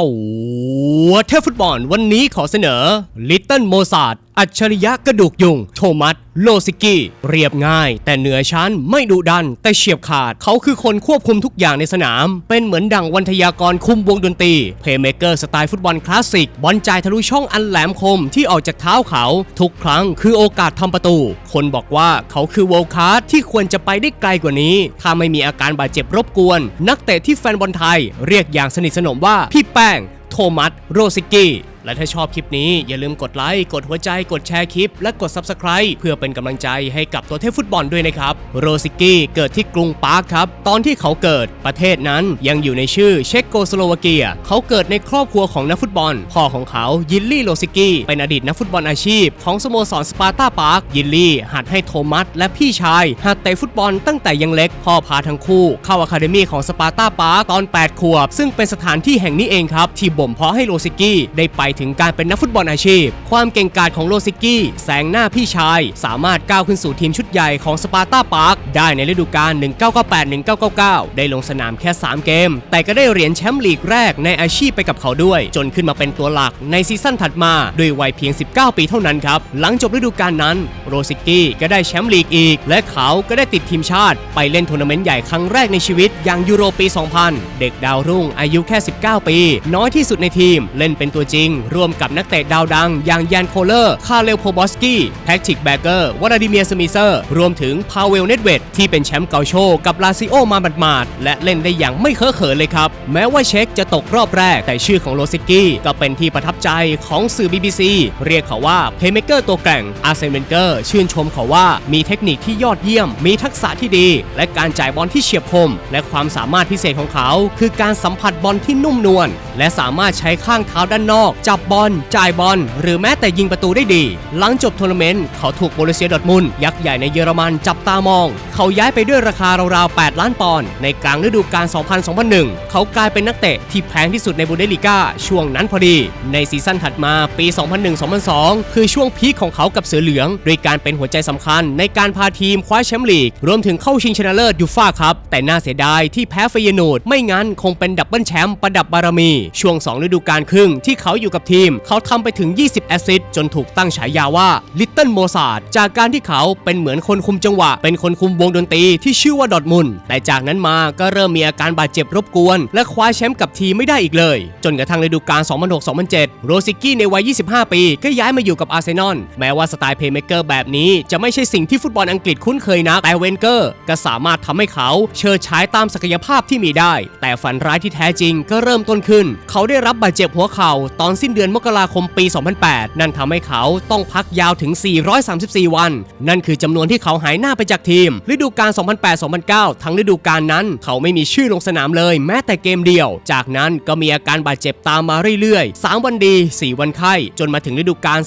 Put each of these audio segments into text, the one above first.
ตัวเทพฟุตบอลวันนี้ขอเสนอลิตเติ้ลโมซาดอัจฉริยะกระดูกยุง โทมัส โลซิกี้ เรียบง่าย แต่เหนือชั้นไม่ดุดัน แต่เฉียบขาด เขาคือคนควบคุมทุกอย่างในสนาม เป็นเหมือนดังวันทยากรคุมวงดนตรี เพลย์เมเกอร์สไตล์ฟุตบอลคลาสสิก บอลจ่ายทะลุช่องอันแหลมคมที่ออกจากเท้าเขา ทุกครั้งคือโอกาสทำประตู คนบอกว่าเขาคือโวลคาร์ที่ควรจะไปได้ไกลกว่านี้ ถ้าไม่มีอาการบาดเจ็บรบกวน นักเตะที่แฟนบอลไทย เรียกอย่างสนิทสนมว่าพี่แป้ง โทมัส โรซิกี้ และถ้าชอบคลิปนี้อย่าลืมกดไลค์กดหัวใจกดแชร์คลิป และกด Subscribe เพื่อเป็นกำลังใจให้กับตัวเทพฟุตบอลด้วยนะครับโรซิกี้เกิดที่กรุงปาร์คครับ ตอนที่เขาเกิดประเทศนั้นยังอยู่ในชื่อเช็กโกสโลวาเกีย เขาเกิดในครอบครัวของนักฟุตบอล พ่อของเขายินลี่โรซิกี้เป็นอดีตนักฟุตบอลอาชีพ ของสโมสรสปาร์ตาปาร์คยินลี่หัดให้โทมัสและพี่ชายหัดเตะฟุตบอลตั้งแต่ยังเล็กพ่อพาทั้งคู่เข้าอะคาเดมี่ของสปาร์ตาปาร์คตอน 8 ขวบ ซึ่งเป็นสถานที่แห่งนี้เองครับที่บ่มเพาะให้โรซิกี้ได้ไปถึงการเป็นนักฟุตบอลอาชีพ ความเก่งกาจของโรซิกี้แซงหน้าพี่ชาย สามารถก้าวขึ้นสู่ทีมชุดใหญ่ของสปาร์ตาปาร์คได้ในฤดูกาล 1998-1999 ได้ลงสนามแค่ 3 เกม แต่ก็ได้เหรียญแชมป์ลีกแรกในอาชีพไปกับเขาด้วย จนขึ้นมาเป็นตัวหลักในซีซั่นถัดมาด้วยวัยเพียง 19 ปีเท่านั้นครับ หลังจบฤดูกาลนั้น โรซิกี้ก็ได้แชมป์ลีกอีก และเขาก็ได้ติดทีมชาติ ไปเล่นทัวร์นาเมนต์ใหญ่ครั้งแรกในชีวิต อย่างยูโรปี 2000 เด็กดาวรุ่งอายุแค่ 19 ปี น้อยที่สุดในทีมเล่นเป็นตัวจริงร่วมกับนักเตะดาวดัง อย่างยานโคเลอร์ คาเลโพบอสกี้แพ็กติกแบกเกอร์ วลาดิเมียร์สมิเซอร์ รวมถึงพาเวลเนตเวดที่เป็นแชมป์เกาโชกับลาซิโอมาหมาดๆและเล่นได้อย่างไม่เคอะเขินเลยครับ แม้ว่าเช็คจะตกรอบแรก แต่ชื่อของโรซิกี้ก็เป็นที่ประทับใจของสื่อ BBC เรียกเขาว่าเพย์เมเกอร์ตัวแกร่งอาร์เซนเวนเกอร์ชื่นชมเขาว่ามีเทคนิคที่ยอดเยี่ยม มีทักษะที่ดี และการจ่ายบอลที่เฉียบคม และความสามารถพิเศษของเขา คือการสัมผัสบอลที่นุ่มนวลและสามารถใช้ข้างเท้าด้านนอกจับบอล จ่ายบอล หรือแม้แต่ยิงประตูได้ดี หลังจบทัวร์นาเมนต์เขาถูกโบรุเซียดอทมุนยักษ์ใหญ่ในเยอรมันจับตามอง เขาย้ายไปด้วยราคาราวๆ 8 ล้านปอนด์ในกลางฤดูกาล 2000-2001 เขากลายเป็นนักเตะที่แพงที่สุดในบูเดสลิก้าช่วงนั้นพอดี ในซีซั่นถัดมาปี 2001-2002 คือช่วงพีคของเขากับเสือเหลือง โดยการเป็นหัวใจสำคัญในการพาทีมคว้าแชมป์ลีก รวมถึงเข้าชิงชนะเลิศยูฟ่าครับ แต่น่าเสียดายที่แพ้เฟยนูดไม่งั้นคงเป็นดับเบิลแชมป์ประดับบารมี ช่วง 2 ฤดูกาลครึ่งที่เขาอยู่กับทีม เขาทำไปถึง 20 แอสซิสต์จนถูกตั้งฉายาว่าลิตเติ้ลโมซาดจากการที่เขาเป็นเหมือนคนคุมจังหวะ เป็นคนคุมวงดนตรีที่ชื่อว่าดอทมุนแต่จากนั้นมาก็เริ่มมีอาการบาดเจ็บรบกวน และคว้าแชมป์กับทีมไม่ได้อีกเลย จนกระทั่งฤดูกาล 2006-2007 โรซิกี้ในวัย 25 ปี ก็ย้ายมาอยู่กับอาร์เซนอลแม้ว่าสไตล์เพย์เมเกอร์แบบนี้จะไม่ใช่สิ่งที่ฟุตบอลอังกฤษคุ้นเคยนักแต่เวนเกอร์ก็สามารถทำให้เขาเชิดฉายตามศักยภาพที่มีได้ แต่ฝันร้ายที่แท้จริงก็เริ่มต้นขึ้น เขาได้รับบาดเจ็บหัวเข่าตอนสิ้นเดือนมกราคมปี 2008 นั่นทำให้เขาต้องพักยาวถึง 434 วัน นั่นคือจำนวนที่เขาหายหน้าไปจากทีม ฤดูกาล 2008-2009 ทั้งฤดูกาลนั้น เขาไม่มีชื่อลงสนามเลยแม้แต่เกมเดียว จากนั้นก็มีอาการบาดเจ็บตามมาเรื่อยๆ 3 วันดี 4 วันไข้ จนมาถึงฤดูกาล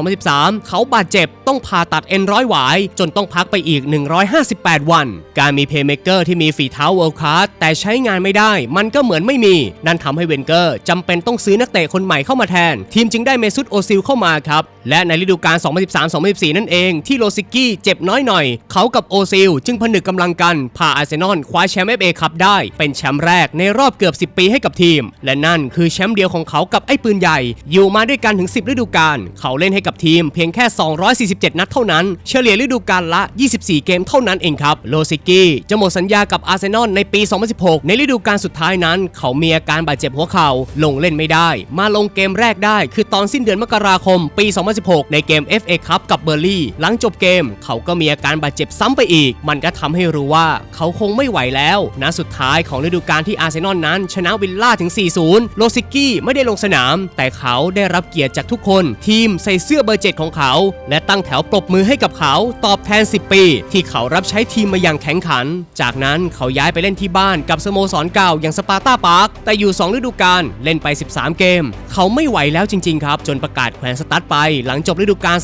2012-2013 เขาบาดเจ็บต้องผ่าตัดเอ็นร้อยหวาย จนต้องพักไปอีก 158 วัน การมีเพย์เมเกอร์ที่มีฝีเท้าเวิลด์คลาสแต่ใช้งานไม่ได้ มันก็เหมือนไม่มี นั่นทำให้เวนเกอร์จำเป็นต้องซื้อนักเตะคนใหม่เข้ามาแทน ทีมจึงได้เมซุตโอซิลเข้ามาครับ และในฤดูกาล 2013-2014 นั่นเองที่โรซิกี้เจ็บน้อยหน่อย เขากับโอซิลจึงผนึกกำลังกันพาอาร์เซนอลคว้าแชมป์เอฟเอคัพได้ เป็นแชมป์แรกในรอบเกือบ 10 ปีให้กับทีม และนั่นคือแชมป์เดียวของเขากับไอ้ปืนใหญ่ อยู่มาด้วยกันถึง 10 ฤดูกาลเขาเล่นให้กับทีมเพียงแค่ 247 นัดเท่านั้น เฉลี่ยฤดูกาลละ 24 เกมเท่านั้นเองครับโรซิกี้จะหมดสัญญากับอาร์เซนอลในปี 2016 ในฤดูกาลสุดท้ายนั้น เขามีอาการบาดเจ็บหัวเข่าลงเล่นไม่ได้ มาลงเกมแรกได้ คือตอนสิ้นเดือนมกราคมปี 2016 ในเกม FA คัพกับเบอร์ลี่ หลังจบเกม เขาก็มีอาการบาดเจ็บซ้ำไปอีก มันก็ทำให้รู้ว่าเขาคงไม่ไหวแล้วนัดสุดท้ายของฤดูกาลที่อาร์เซนอลนั้น ชนะวิลล่าถึง 4-0โรซิกี้ไม่ได้ลงสนาม แต่เขาได้รับเกียรติจากทุกคน ทีมใส่เสื้อเบอร์เจ็ดของเขา และตั้งแถวปรบมือให้กับเขาตอบแทน 10 ปี ที่เขารับใช้ทีมมาอย่างแข็งขัน จากนั้นเขาย้ายไปเล่นที่บ้านกับสโมสรเก่าอย่างสปาร์ตาปาร์คแต่อยู่ 2 ฤดูกาลเล่นไป 13 เกม เขาไม่ไหวแล้วจริง ๆ ครับ จนประกาศแขวนสตาร์ทไป หลังจบฤดูกาล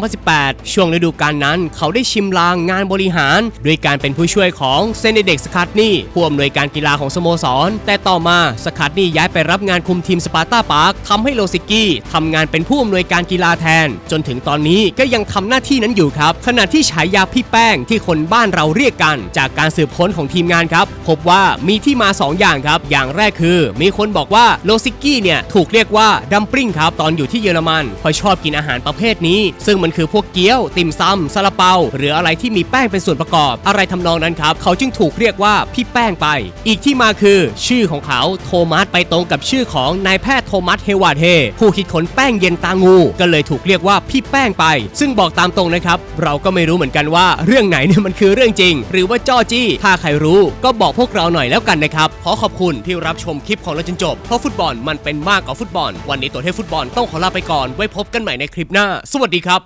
2017-2018 ช่วงฤดูกาลนั้น เขาได้ชิมลางงานบริหารโดยการเป็นผู้ช่วยของเซนเด็กสคัตนี่ผู้อำนวยการกีฬาของสโมสร แต่ต่อมาสคัตนี่ย้ายไปรับงานคุมทีมสปาร์ตาปาร์คทำให้โลซิกี้ทำงานเป็นผู้อำนวยการกีฬาแทน จนถึงตอนนี้ก็ยังทำหน้าที่นั้นอยู่ครับ ขณะที่ฉายาพี่แป้งที่คนบ้านเราเรียกกัน จากการสืบค้นของทีมงานครับ พบว่ามีที่มา 2 อย่างครับ อย่างแรกคือ มีคนบอกว่าโลซิกี้เนี่ยถูกเรียกว่าดัมปริ้งครับตอนอยู่ที่เยอรมันเพราชอบกินอาหารประเภทนี้ ซึ่งมันคือพวกเกี๊ยว ติ่มซำซาลาเปา หรืออะไรที่มีแป้งเป็นส่วนประกอบ อะไรทำนองนั้นครับ เขาจึงถูกเรียกว่าพี่แป้งไป อีกที่มาคือชื่อของเขาโทมัสไปตรงกับชื่อของนายแพทย์โทมัสเฮวาเทผู้คิดค้นแป้งเย็นตางู ก็เลยถูกเรียกว่าพี่แป้งไป ซึ่งบอกตามตรงนะครับ เราก็ไม่รู้เหมือนกันว่าเรื่องไหนเนี่ยมันคือเรื่องจริง หรือว่าจ้อจี้ถ้าใครรู้ก็บอกพวกเราหน่อยแล้วกันนะครับขอขอบคุณที่รับชมคลิปของเราจนจบเพราะฟุตบอลมันเป็นมากกว่าฟุตบอลบอล วันนี้ตัวเทพฟุตบอลต้องขอลาไปก่อน ไว้พบกันใหม่ในคลิปหน้า สวัสดีครับ